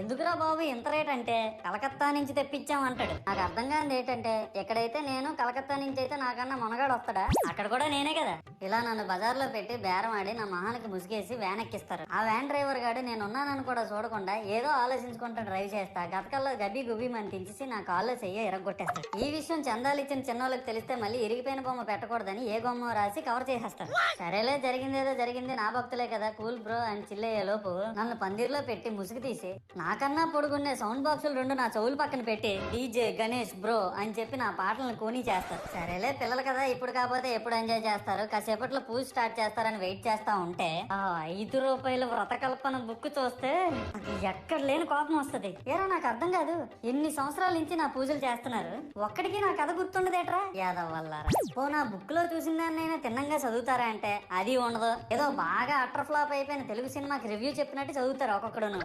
ఎందుకురా బాబు ఇంత రేట్ అంటే? కలకత్తా నుంచి తెప్పించాం అంటాడు. నాకు అర్థం కానిది ఏంటంటే ఎక్కడైతే నేను కలకత్తా నుంచి అయితే నాకన్నా మునగాడు వస్తాడా? అక్కడ కూడా నేనే కదా. ఇలా నన్ను బజార్లో పెట్టి బేరం ఆడి నా మహానికి ముసుగేసి వ్యాన్ ఎక్కిస్తారు. ఆ వ్యాన్ డ్రైవర్ గాడు నేను ఉన్నానని కూడా చూడకుండా ఏదో ఆలోచించుకుంటా డ్రైవ్ చేస్తా గతకల్లో గబ్బి గుబ్బి అని తించేసి నా కాల్లో చెయ్య ఎరగొట్టేస్తాడు. ఈ విషయం చందాలు ఇచ్చిన చిన్నోళ్ళకి తెలిస్తే మళ్ళీ ఇరిగిపోయిన బొమ్మ పెట్టకూడదని ఏ బొమ్మ రాసి కవర్ చేసేస్తాడు. సరేలే జరిగిందేదో జరిగింది నా భక్తులే కదా కూల్ బ్రో అని చిల్లయ్యే లోపు నన్ను పందిర్లో పెట్టి ముసుగు తీసి నాకన్నా పొడుగుండే సౌండ్ బాక్సులు రెండు నా చెవులు పక్కన పెట్టి డీజే గణేష్ బ్రో అని చెప్పి నా పాటలను కోని చేస్తారు. సరేలే పిల్లలు కదా ఇప్పుడు కాకపోతే ఎప్పుడు ఎంజాయ్ చేస్తారు? కాసేపట్లో పూజ స్టార్ట్ చేస్తారని వెయిట్ చేస్తా ఉంటే ఆ ఐదు రూపాయల వ్రతకల్పన బుక్ చూస్తే అది ఎక్కడ లేని కోపం వస్తది. ఏరా నాకు అర్థం కాదు. ఎన్ని సంవత్సరాల నుంచి నా పూజలు చేస్తున్నారు? ఒక్కడికి నా కథ గుర్తుండదేట్రా? యాదవ్ వల్ల ఓ నా బుక్లో చూసిన దాన్నైనా తిన్నంగా చదువుతారా అంటే అది ఉండదు. ఏదో బాగా అటర్ ఫ్లాప్ అయిపోయిన తెలుగు సినిమాకి రివ్యూ చెప్పినట్టు చదువుతారు ఒక్కొక్కడును.